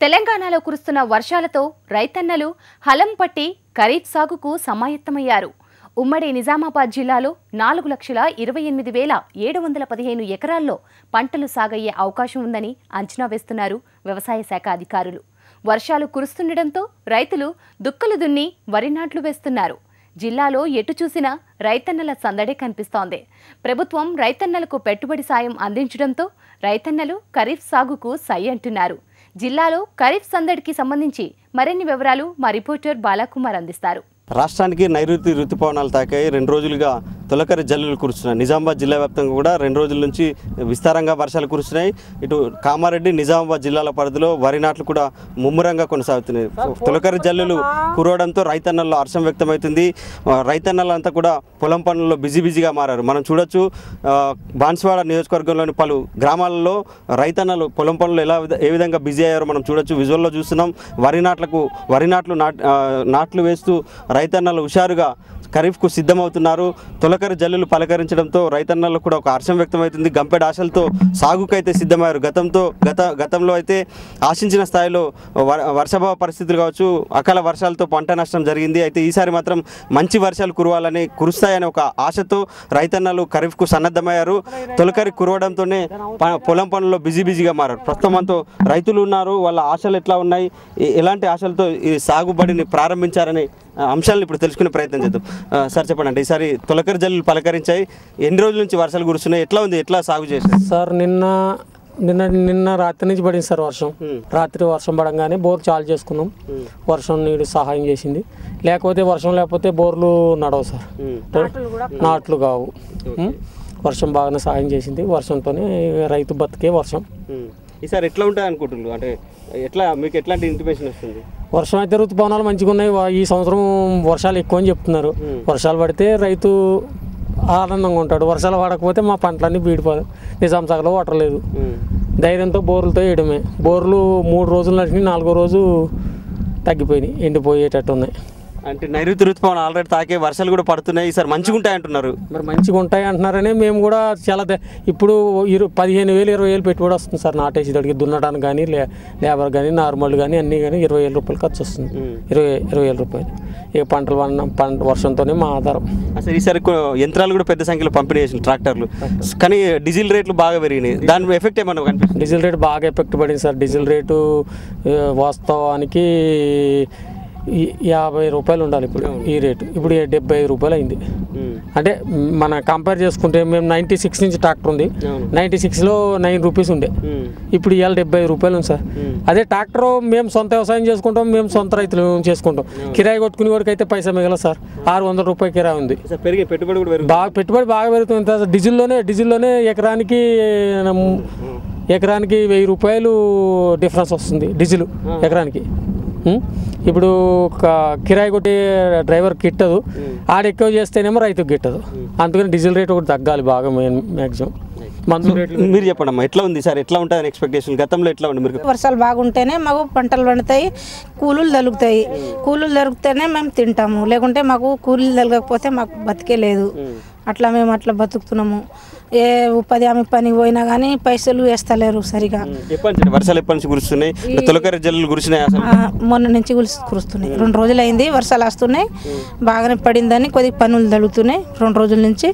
తెలంగాణలో కురుస్తున్న వర్షాలతో రైతన్నలు హలం పట్టి ఖరీఫ్ సాగుకు సమాయత్తమయ్యారు. ఉమ్మడి నిజామాబాద్ జిల్లాలో నాలుగు లక్షల ఇరవై ఎనిమిది వేల ఏడు వందల పదిహేను ఎకరాల్లో పంటలు సాగయ్యే అవకాశం ఉందని అంచనా వేస్తున్నారు వ్యవసాయ శాఖ అధికారులు. వర్షాలు కురుస్తుండటంతో రైతులు దుక్కలు దున్ని వరి నాట్లు వేస్తున్నారు. జిల్లాలో ఎటు చూసినా రైతన్నల సందడే కనిపిస్తోంది. ప్రభుత్వం రైతన్నలకు పెట్టుబడి సాయం అందించడంతో రైతన్నలు ఖరీఫ్ సాగుకు సై అంటున్నారు. జిల్లాలో ఖరీఫ్ సందడికి సంబంధించి మరిన్ని వివరాలు మా రిపోర్టర్ బాలాకుమార్ అందిస్తారు. రాష్ట్రానికి నైరుతి ఋతుపవనాలు తాకాయి. రెండు రోజులుగా తొలకరి జల్లులు కురుస్తున్నాయి. నిజామాబాద్ జిల్లా వ్యాప్తంగా కూడా రెండు రోజుల నుంచి విస్తారంగా వర్షాలు కురుస్తున్నాయి. ఇటు కామారెడ్డి నిజామాబాద్ జిల్లాల పరిధిలో వరి నాట్లు కూడా ముమ్మరంగా కొనసాగుతున్నాయి. తొలకరి జల్లులు కురవడంతో రైతన్నల్లో హర్షం వ్యక్తమవుతుంది. రైతన్నలంతా కూడా పొలం పనుల్లో బిజీ బిజీగా మారారు. మనం చూడొచ్చు బాన్స్వాడ నియోజకవర్గంలోని పలు గ్రామాలలో రైతన్నలు పొలం పనులు ఎలా ఏ విధంగా బిజీ అయ్యారో మనం చూడొచ్చు. విజువల్లో చూస్తున్నాం. వరి నాట్లకు వరి నాట్లు నాట్లు వేస్తూ రైతన్నలు హుషారుగా ఖరీఫ్కు సిద్ధమవుతున్నారు. తొలకరి జల్లులు పలకరించడంతో రైతన్నలు కూడా ఒక హర్షం వ్యక్తమవుతుంది. గంపెడ ఆశలతో సాగుకైతే సిద్ధమయ్యారు. గతంతో గత గతంలో అయితే ఆశించిన స్థాయిలో వర్షభావ పరిస్థితులు కావచ్చు అకాల వర్షాలతో పంట నష్టం జరిగింది. అయితే ఈసారి మాత్రం మంచి వర్షాలు కురవాలని కురుస్తాయనే ఒక ఆశతో రైతన్నలు ఖరీఫ్కు సన్నద్ధమయ్యారు. తొలకరి కురవడంతోనే పొలం పనుల్లో బిజీ బిజీగా మారారు. ప్రస్తుతం రైతులు ఉన్నారు. వాళ్ళ ఆశలు ఎట్లా ఉన్నాయి? ఎలాంటి ఆశలతో ఈ సాగుబడిని ప్రారంభించారని అంశాలను ఇప్పుడు తెలుసుకునే ప్రయత్నం చేద్దాం. సార్ చెప్పండి అంటే ఈసారి తొలకరి జల్లులు పలకరించాయి. ఎన్ని రోజుల నుంచి వర్షాలు కురుస్తున్నాయి? ఎట్లా ఉంది? ఎట్లా సాగు చేశారు? సార్ నిన్న నిన్న నిన్న రాత్రి నుంచి పడింది సార్ వర్షం. రాత్రి వర్షం పడంగానే బోర్ చాలు చేసుకున్నాం. వర్షం నీడు సహాయం చేసింది. లేకపోతే వర్షం లేకపోతే బోర్లు నడవు సార్. నాట్లు కావు? వర్షం బాగానే సహాయం చేసింది. వర్షంతోనే రైతు బతికే వర్షం. ఈసారి ఎట్లా ఉంటాయి అనుకుంటున్నారు? అంటే ఎట్లా మీకు ఎట్లాంటి ఇంటిమేషన్ వస్తుంది? వర్షం అయితే ఋతుపవనాలు మంచిగా ఉన్నాయి. ఈ సంవత్సరం వర్షాలు ఎక్కువ అని చెప్తున్నారు. వర్షాలు పడితే రైతు ఆనందంగా ఉంటాడు. వర్షాలు పడకపోతే మా పంటలన్నీ బీడిపోదు. నిజాం సాగర్లో వాటర్ లేదు. ధైర్యంతో బోర్లతో వేయడమే. బోర్లు మూడు రోజులు నడిచి నాలుగో రోజు తగ్గిపోయినాయి ఎండిపోయేటట్టు ఉన్నాయి. అంటే నైరుతి ఋతుపవనం ఆల్రెడీ తాకే వర్షాలు కూడా పడుతున్నాయి. ఈసారి మంచిగా ఉంటాయి అంటున్నారు. మరి మంచిగా ఉంటాయి అంటున్నారని మేము కూడా చాలా ద- ఇప్పుడు ఇరు పదిహేను వేలు ఇరవై వేలు పెట్టుబడి వస్తుంది సార్. నాటేసి దానికి దున్నడానికి కానీ లే లేబర్ కానీ నార్మల్ కానీ అన్నీ కానీ ఇరవై వేల రూపాయలు ఖర్చు వస్తుంది. ఇరవై ఇరవై వేల రూపాయలు. ఇక పంటలు పండిన పంట వర్షంతోనే మా ఆధారం. అసలు ఈసారి యంత్రాలు కూడా పెద్ద సంఖ్యలో పంపిణీ చేసిన ట్రాక్టర్లు. కానీ డీజిల్ రేట్లు బాగా పెరిగినాయి. దాని ఎఫెక్ట్ ఏమన్నా కనిపిస్తుంది? డీజిల్ రేటు బాగా ఎఫెక్ట్ పడింది సార్. డీజిల్ రేటు వాస్తవానికి యాభై రూపాయలు ఉండాలి ఇప్పుడు ఈ రేటు. ఇప్పుడు డెబ్బై ఐదు రూపాయలు అయింది. అంటే మన కంపేర్ చేసుకుంటే మేము నైంటీ సిక్స్ నుంచి ట్రాక్టర్ ఉంది. నైంటీ సిక్స్లో నైన్ రూపీస్ ఉండే. ఇప్పుడు ఇవాళ డెబ్బై రూపాయలు ఉంది సార్. అదే ట్రాక్టర్ మేము సొంత వ్యవసాయం చేసుకుంటాం మేము సొంత రైతులు చేసుకుంటాం. కిరాయి కొట్టుకునే వాడికి అయితే పైసా మిగలదు సార్. ఆరు వందల రూపాయలు కిరాయి ఉంది. బాగా పెట్టుబడి బాగా పెరుగుతుంది. సార్ డీజిల్లోనే డీజిల్లోనే ఎకరానికి ఎకరానికి వెయ్యి రూపాయలు డిఫరెన్స్ వస్తుంది డీజిల్ ఎకరానికి? ఇప్పుడు ఒక కిరాయి కొట్టే డ్రైవర్ గిట్టదు ఆడ ఎక్కువ చేస్తేనేమో రైతుకు గిట్టదు అందుకని డీజిల్ రేట్ ఒకటి తగ్గాలి బాగా మ్యాక్సిమం మీరు చెప్పండి అమ్మా ఎట్లా ఉంది సార్? ఎట్లా ఉంటుంది ఎక్స్పెక్టేషన్ గతంలో ఎట్లా ఉంది మీరు? వర్షాలు బాగుంటేనే మాకు పంటలు పండుతాయి కూలీలు దొరుకుతాయి. కూలీలు దొరికితేనే మేము తింటాము. లేకుంటే మాకు కూలీలు దొరకకపోతే మాకు బతికే లేదు. అట్లా మేము అట్లా బతుకుతున్నాము. ఏ ఉపాధి హామీ పనికి పోయినా కానీ పైసలు వేస్తలేరు సరిగా. ఎప్పటి నుంచి వర్షాలు ఎప్పటి నుంచి కురుస్తున్నాయి? తొలకరి జల్లులు కురిసినాయి అసలు? మొన్న నుంచి కురిసి కురుస్తున్నాయి. రెండు రోజులు అయింది వర్షాలు వస్తున్నాయి. బాగానే పడిందని కొద్దిగా పనులు తగులుతున్నాయి రెండు రోజుల నుంచి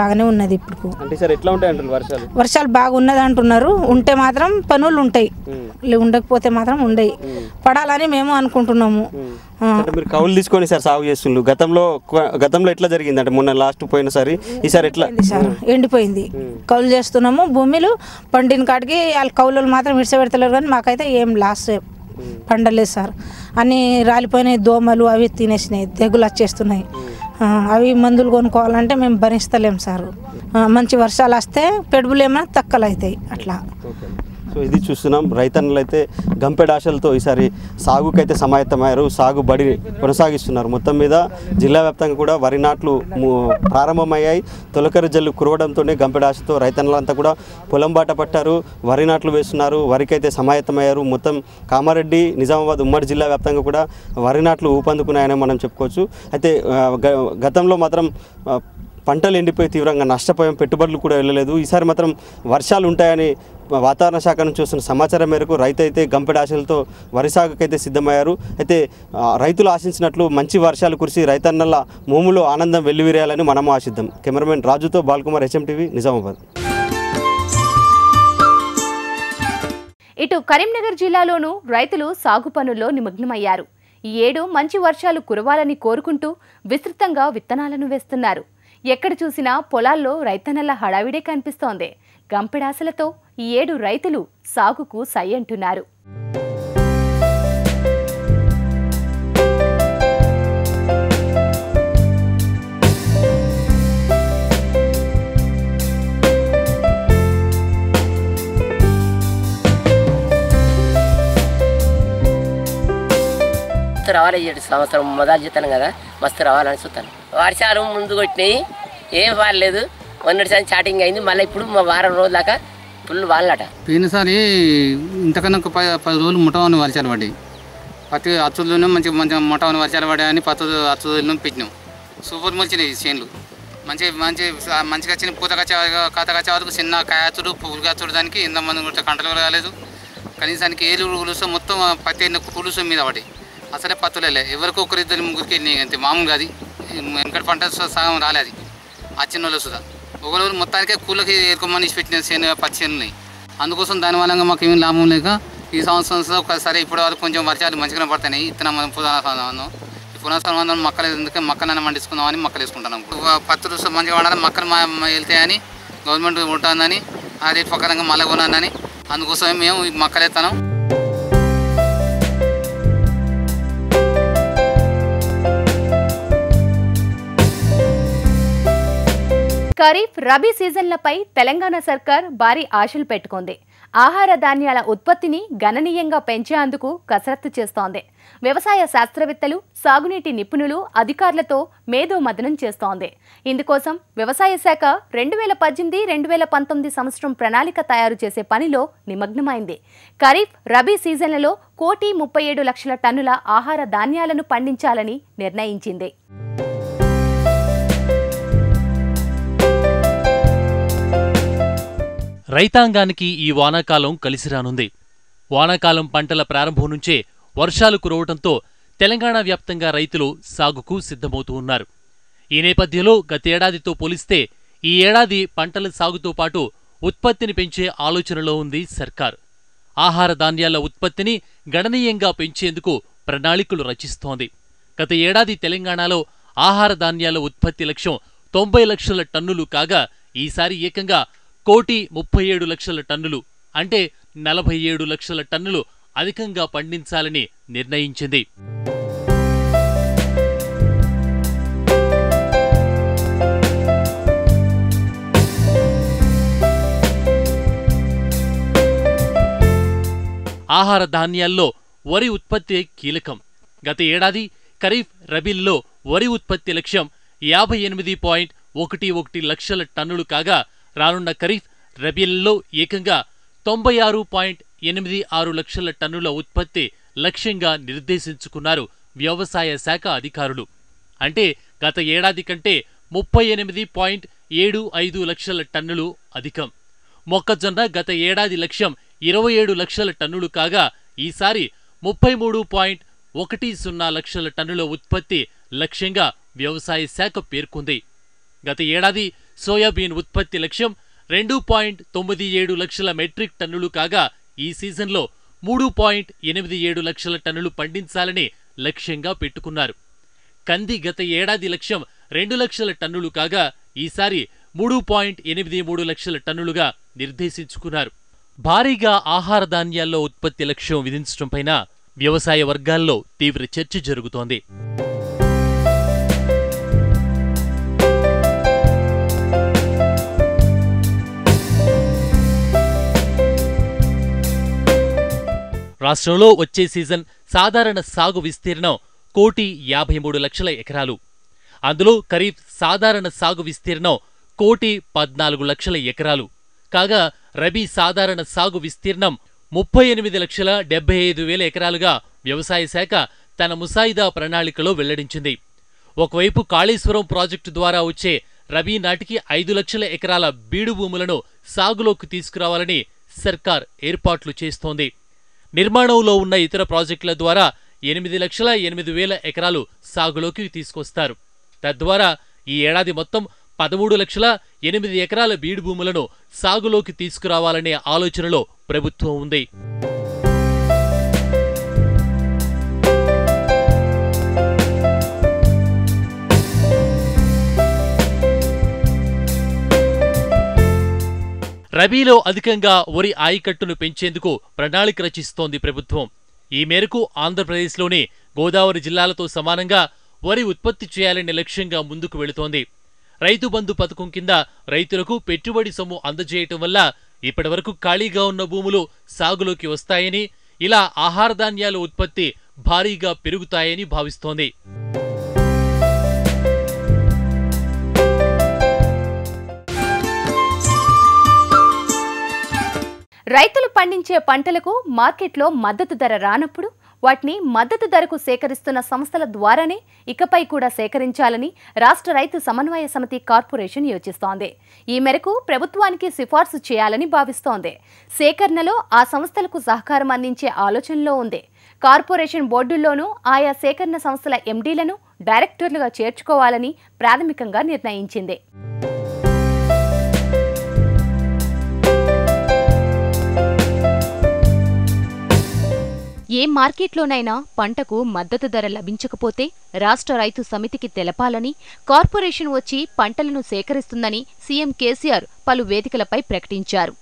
బాగానే ఉన్నది ఇప్పుడు అంటే సార్ ఎట్లా ఉంటాయి అంటారు వర్షాలు? వర్షాలు బాగున్నది అంటున్నారు. ఉంటే మాత్రం పనులు ఉంటాయి. ఉండకపోతే మాత్రం ఉండయి. పడాలని మేము అనుకుంటున్నాము. మీరు కౌలు తీసుకొని సార్ సాగు చేస్తుండ్రు. గతంలో గతంలో ఎట్లా జరిగింది? అంటే మొన్న లాస్ట్ పోయినసారి ఈసారి ఎట్లా? ఎండిపోయింది. అయిపోయింది. కౌలు చేస్తున్నాము భూమిలు పండిన కాడికి వాళ్ళ కౌలు మాత్రం విడిచిపెడతలేరు కానీ మాకైతే ఏం లాస్ పండలేదు సార్. అన్నీ రాలిపోయినాయి దోమలు అవి తినేసినాయి తెగులు వచ్చేస్తున్నాయి. అవి మందులు కొనుక్కోవాలంటే మేము భరిస్తలేం సార్. మంచి వర్షాలు వస్తే పెడుబులు ఏమైనా తక్కువ అవుతాయి అట్లా. సో ఇది చూస్తున్నాం. రైతన్నులు అయితే గంపెడ ఆశలతో ఈసారి సాగుకైతే సమాయత్తమయ్యారు. సాగు బడి కొనసాగిస్తున్నారు. మొత్తం మీద జిల్లా వ్యాప్తంగా కూడా వరి నాట్లు ప్రారంభమయ్యాయి. తొలకరి జల్లు కురవడంతోనే గంపెడ ఆశతో రైతన్నులంతా కూడా పొలం బాట పట్టారు. వరి నాట్లు వేస్తున్నారు. వరికైతే సమాయత్తమయ్యారు. మొత్తం కామారెడ్డి నిజామాబాద్ ఉమ్మడి జిల్లా వ్యాప్తంగా కూడా వరి నాట్లు ఊపందుకున్నాయని మనం చెప్పుకోవచ్చు. అయితే గ- గతంలో మాత్రం పంటలు ఎండిపోయి తీవ్రంగా నష్టపోయాం పెట్టుబడులు కూడా వెళ్ళలేదు. ఈసారి మాత్రం వర్షాలు ఉంటాయని వాతావరణ శాఖ నుంచి వస్తున్న సమాచారం మేరకు రైతు అయితే గంపెడాశలతో వరి సాగుకైతే సిద్ధమయ్యారు. అయితే రైతులు ఆశించినట్లు మంచి వర్షాలు కురిసి రైతన్నల మూములో ఆనందం వెల్లివిరేయాలని మనం ఆశిద్దాం. కెమెరామెన్ రాజుతో బాల్కుమార్ హెచ్ఎంటీవీ నిజామాబాద్. ఇటు కరీంనగర్ జిల్లాలోనూ రైతులు సాగు పనుల్లో నిమగ్నమయ్యారు. ఈ ఏడు మంచి వర్షాలు కురవాలని కోరుకుంటూ విస్తృతంగా విత్తనాలను వేస్తున్నారు. ఎక్కడ చూసినా పొలాల్లో రైతన్నల హడావిడే కనిపిస్తోంది. గంపెడాసలతో ఈ ఏడు రైతులు సాగుకు సై అంటున్నారు. రావాలి సంవత్సరం మొదలు చెప్తాను కదా మస్తు రావాలని చూస్తాను. వర్షాలు ముందు కొట్టినాయి. ఏం వాడలేదు. మొన్నటిసారి స్టార్టింగ్ అయింది. మళ్ళీ ఇప్పుడు మా వారం రోజుల దాకా ఫుల్ వాళ్ళట పోయినసారి ఇంతకన్నా ఒక పది పది రోజులు ముఠావని వర్షాలు పడ్డాయి. పత్తి అచ్చుల్లోనే మంచి మంచిగా ముఠావని వర్షాలు పడ్డాయని పత్తు అచ్చులను పెట్టినాం. సూపర్ మొలిచినాయి చేనులు. మంచి మంచి మంచిగా వచ్చిన పూత కచ్చే కథ కచ్చే వరకు చిన్న కాయచుడు పువ్వులు కాచుడు దానికి ఇంత మంది కూడా కంటలు కూడా కాలేదు. కనీసానికి ఏలు ఉలుసు మొత్తం పత్తి అయిన పులుసు మీద పడి అసలే పత్తులే ఎవరికో ఒకరిద్దరు ముగ్గురికి అంతే మామూలుగా అది. వెనకటి పంట సగం రాలేదు ఆ చిన్న వాళ్ళు సుధా. ఒకరు మొత్తానికే కూలకి ఏరుకోమని పెట్టిన చేను పచ్చి ఉన్నాయి. అందుకోసం దానివల్ల మాకు ఏమి లాభం లేక ఈ సంవత్సరం ఒకసారి ఇప్పటి వరకు కొంచెం వర్షాలు మంచిగానే పడతాయి. ఇత్తనం పురాణ సంబంధం ఈ పురాణ సంబంధం ఎందుకంటే మక్కలైనా పండించుకుందామని మక్కలు వేసుకుంటున్నాం. పత్తులు స- మంచిగా వాడాలని మక్కలు వెళ్తాయని గవర్నమెంట్ ఉంటుందని ఆ రేట్ ప్రకారంగా మళ్ళీ కొనాలని. అందుకోసమే మేము ఈ మక్కలు ఎత్తాను ఖరీఫ్ రబీ సీజన్లపై తెలంగాణ సర్కార్ భారీ ఆశలు పెట్టుకుంది. ఆహార ధాన్యాల ఉత్పత్తిని గణనీయంగా పెంచేందుకు కసరత్తు చేస్తోంది. వ్యవసాయ శాస్త్రవేత్తలు సాగునీటి నిపుణులు అధికారులతో మేధో మదనం చేస్తోంది. ఇందుకోసం వ్యవసాయ శాఖ రెండు వేల పద్దెనిమిది రెండు వేల పంతొమ్మిది సంవత్సరం ప్రణాళిక తయారు చేసే పనిలో నిమగ్నమైంది. ఖరీఫ్ రబీ సీజన్లలో కోటి ముప్పై ఏడు లక్షల టన్నుల ఆహార ధాన్యాలను పండించాలని నిర్ణయించింది. రైతాంగానికి ఈ వానాకాలం కలిసి రానుంది. వానాకాలం పంటల ప్రారంభం నుంచే వర్షాలు కురవటంతో తెలంగాణ వ్యాప్తంగా రైతులు సాగుకు సిద్ధమవుతూ ఉన్నారు. ఈ నేపథ్యంలో గతేడాదితో పోలిస్తే ఈ ఏడాది పంటల సాగుతో పాటు ఉత్పత్తిని పెంచే ఆలోచనలో ఉంది సర్కార్. ఆహార ధాన్యాల ఉత్పత్తిని గణనీయంగా పెంచేందుకు ప్రణాళికలు రచిస్తోంది. గత ఏడాది తెలంగాణలో ఆహార ధాన్యాల ఉత్పత్తి లక్ష్యం తొంభై లక్షల టన్నులు కాగా ఈసారి ఏకంగా కోటి ముప్పై ఏడు లక్షల టన్నులు అంటే నలభై ఏడు లక్షల టన్నులు అధికంగా పండించాలని నిర్ణయించింది. ఆహార ధాన్యాల్లో వరి ఉత్పత్తి కీలకం. గత ఏడాది ఖరీఫ్ రబీల్లో వరి ఉత్పత్తి లక్ష్యం యాభై ఎనిమిది పాయింట్ ఒకటి ఒకటి లక్షల టన్నులు కాగా రానున్న ఖరీఫ్ రబీలలో ఏకంగా తొంభై ఆరు పాయింట్ ఎనిమిది ఆరు లక్షల టన్నుల ఉత్పత్తి లక్ష్యంగా నిర్దేశించుకున్నారు వ్యవసాయ శాఖ అధికారులు. అంటే గత ఏడాది కంటే ముప్పై ఎనిమిది పాయింట్ ఏడు ఐదు లక్షల టన్నులు అధికం. మొక్కజొన్న గత ఏడాది లక్ష్యం ఇరవై ఏడు లక్షల టన్నులు కాగా ఈసారి ముప్పై మూడు పాయింట్ ఒకటి సున్నా లక్షల టన్నుల ఉత్పత్తి లక్ష్యంగా వ్యవసాయ శాఖ పేర్కొంది. గత ఏడాది సోయాబీన్ ఉత్పత్తి లక్ష్యం రెండు పాయింట్ తొమ్మిది ఏడు లక్షల మెట్రిక్ టన్నులు కాగా ఈ సీజన్లో మూడు పాయింట్ ఎనిమిది ఏడు లక్షల టన్నులు పండించాలని లక్ష్యంగా పెట్టుకున్నారు. కంది గత ఏడాది లక్ష్యం రెండు లక్షల టన్నులు కాగా ఈసారి మూడు పాయింట్ ఎనిమిది మూడు లక్షల టన్నులుగా నిర్దేశించుకున్నారు. భారీగా ఆహార ధాన్యాల్లో ఉత్పత్తి లక్ష్యం విధించడంపైన వ్యవసాయ వర్గాల్లో తీవ్ర చర్చ జరుగుతోంది. రాష్ట్రంలో వచ్చే సీజన్ సాధారణ సాగు విస్తీర్ణం కోటి యాభై మూడు లక్షల ఎకరాలు. అందులో ఖరీఫ్ సాధారణ సాగు విస్తీర్ణం కోటి పద్నాలుగు లక్షల ఎకరాలు. కాగా రబీ సాధారణ సాగు విస్తీర్ణం ముప్పై ఎనిమిది లక్షల డెబ్బై ఐదు వేల ఎకరాలుగా వ్యవసాయ శాఖ తన ముసాయిదా ప్రణాళికలో వెల్లడించింది. ఒకవైపు కాళేశ్వరం ప్రాజెక్టు ద్వారా వచ్చే రబీ నాటికి ఐదు లక్షల ఎకరాల బీడు భూములను సాగులోకి తీసుకురావాలని సర్కార్ ఏర్పాట్లు చేస్తోంది. నిర్మాణంలో ఉన్న ఇతర ప్రాజెక్టుల ద్వారా ఎనిమిది లక్షల ఎనిమిది వేల ఎకరాలు సాగులోకి తీసుకొస్తారు. తద్వారా ఈ ఏడాది మొత్తం పదమూడు లక్షల ఎనిమిది ఎకరాల బీడు భూములను సాగులోకి తీసుకురావాలనే ఆలోచనలో ప్రభుత్వం ఉంది. రబీలో అధికంగా వరి ఆయకట్టును పెంచేందుకు ప్రణాళిక రచిస్తోంది ప్రభుత్వం. ఈ మేరకు ఆంధ్రప్రదేశ్లోని గోదావరి జిల్లాలతో సమానంగా వరి ఉత్పత్తి చేయాలనే లక్ష్యంగా ముందుకు వెళుతోంది. రైతు బంధు పథకం కింద రైతులకు పెట్టుబడి సొమ్ము అందజేయటం వల్ల ఇప్పటివరకు ఖాళీగా ఉన్న భూములు సాగులోకి వస్తాయని ఇలా ఆహార ధాన్యాల ఉత్పత్తి భారీగా పెరుగుతాయని భావిస్తోంది. రైతులు పండించే పంటలకు మార్కెట్లో మద్దతు ధర రానప్పుడు వాటిని మద్దతు ధరకు సేకరిస్తున్న సంస్థల ద్వారానే ఇకపై కూడా సేకరించాలని రాష్ట్ర రైతు సమన్వయ సమితి కార్పొరేషన్ యోచిస్తోంది. ఈ మేరకు ప్రభుత్వానికి సిఫార్సు చేయాలని భావిస్తోంది. సేకరణలో ఆ సంస్థలకు సహకారం అందించే ఆలోచనలో ఉంది. కార్పొరేషన్ బోర్డుల్లోనూ ఆయా సేకరణ సంస్థల ఎండీలను డైరెక్టర్లుగా చేర్చుకోవాలని ప్రాథమికంగా నిర్ణయించింది. ఏ మార్కెట్లోనైనా పంటకు మద్దతు ధర లభించకపోతే రాష్ట్ర రైతు సమితికి తెలపాలని కార్పొరేషన్ వచ్చి పంటలను సేకరిస్తుందని సీఎం కేసీఆర్ పలు వేదికలపై ప్రకటించారు.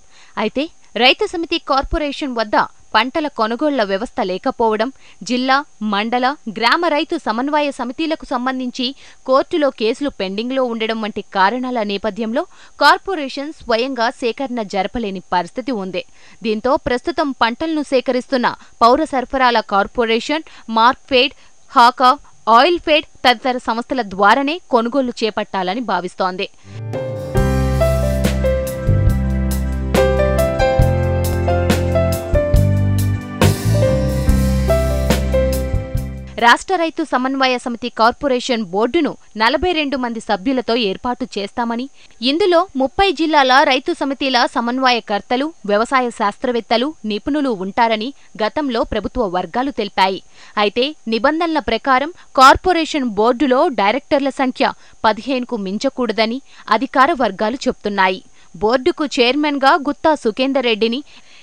అయితే రైతు సమితి కార్పొరేషన్ వద్ద పంటల కొనుగోళ్ళ వ్యవస్థ లేకపోవడం జిల్లా మండల గ్రామ రైతు సమన్వయ సమితిలకు సంబంధించి కోర్టులో కేసులు పెండింగ్లో ఉండడం వంటి కారణాల నేపథ్యంలో కార్పొరేషన్ స్వయంగా సేకరణ జరపలేని పరిస్థితి ఉంది. దీంతో ప్రస్తుతం పంటలను సేకరిస్తున్న పౌర సరఫరాల కార్పొరేషన్ మార్క్ఫేడ్ హాకా ఆయిల్ ఫేడ్ తదితర సంస్థల ద్వారానే కొనుగోలు చేపట్టాలని భావిస్తోంది. రాష్ట్ర రైతు సమన్వయ సమితి కార్పొరేషన్ బోర్డును నలభై రెండు మంది సభ్యులతో ఏర్పాటు చేస్తామని ఇందులో ముప్పై జిల్లాల రైతు సమితిల సమన్వయకర్తలు వ్యవసాయ శాస్త్రవేత్తలు నిపుణులు ఉంటారని గతంలో ప్రభుత్వ వర్గాలు తెలిపాయి. అయితే నిబంధనల ప్రకారం కార్పొరేషన్ బోర్డులో డైరెక్టర్ల సంఖ్య పదిహేనుకు మించకూడదని అధికార వర్గాలు చెప్తున్నాయి. బోర్డుకు చైర్మన్గా గుత్తా సుఖేందర్ రెడ్డిని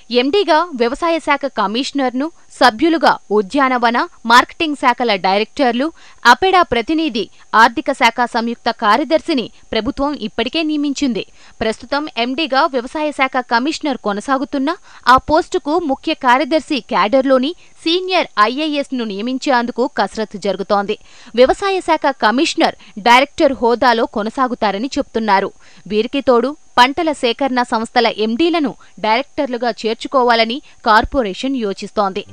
ఎండీగా వ్యవసాయ శాఖ కమిషనర్ను సభ్యులుగా ఉద్యానవన మార్కెటింగ్ శాఖల డైరెక్టర్లు అపెడా ప్రతినిధి ఆర్థిక శాఖ సంయుక్త కార్యదర్శిని ప్రభుత్వం ఇప్పటికే నియమించింది. ప్రస్తుతం ఎండీగా వ్యవసాయ శాఖ కమిషనర్ కొనసాగుతున్న ఆ పోస్టుకు ముఖ్య కార్యదర్శి క్యాడర్లోని సీనియర్ ఐఏఎస్ను నియమించేందుకు కసరత్తు జరుగుతోంది. వ్యవసాయ శాఖ కమిషనర్ డైరెక్టర్ హోదాలో కొనసాగుతారని చెబుతున్నారు వీరికి తోడు పంటల సేకరణ సంస్థల ఎండీలను డైరెక్టర్లుగా చేర్చుకోవాలని కార్పొరేషన్ యోచిస్తోంది.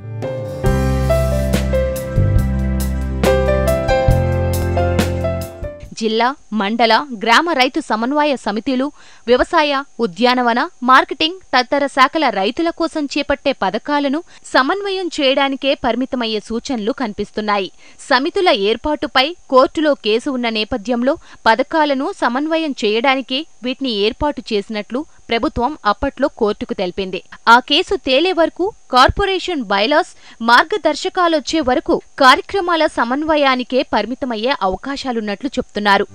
జిల్లా మండల గ్రామ రైతు సమన్వయ సమితిలు వ్యవసాయ ఉద్యానవన మార్కెటింగ్ తదితర శాఖల రైతుల కోసం చేపట్టే పథకాలను సమన్వయం చేయడానికే పరిమితమయ్యే సూచనలు కనిపిస్తున్నాయి. సమితుల ఏర్పాటుపై కోర్టులో కేసు ఉన్న నేపథ్యంలో పథకాలను సమన్వయం చేయడానికే వీటిని ఏర్పాటు చేసినట్లు ప్రభుత్వం అప్పట్లో కోర్టుకు తెలిపింది. ఆ కేసు తేలే వరకు కార్పొరేషన్ బైలాస్ మార్గదర్శకాలొచ్చే వరకు కార్యక్రమాల సమన్వయానికే పరిమితమయ్యే అవకాశాలున్నట్లు చెప్తున్నారు.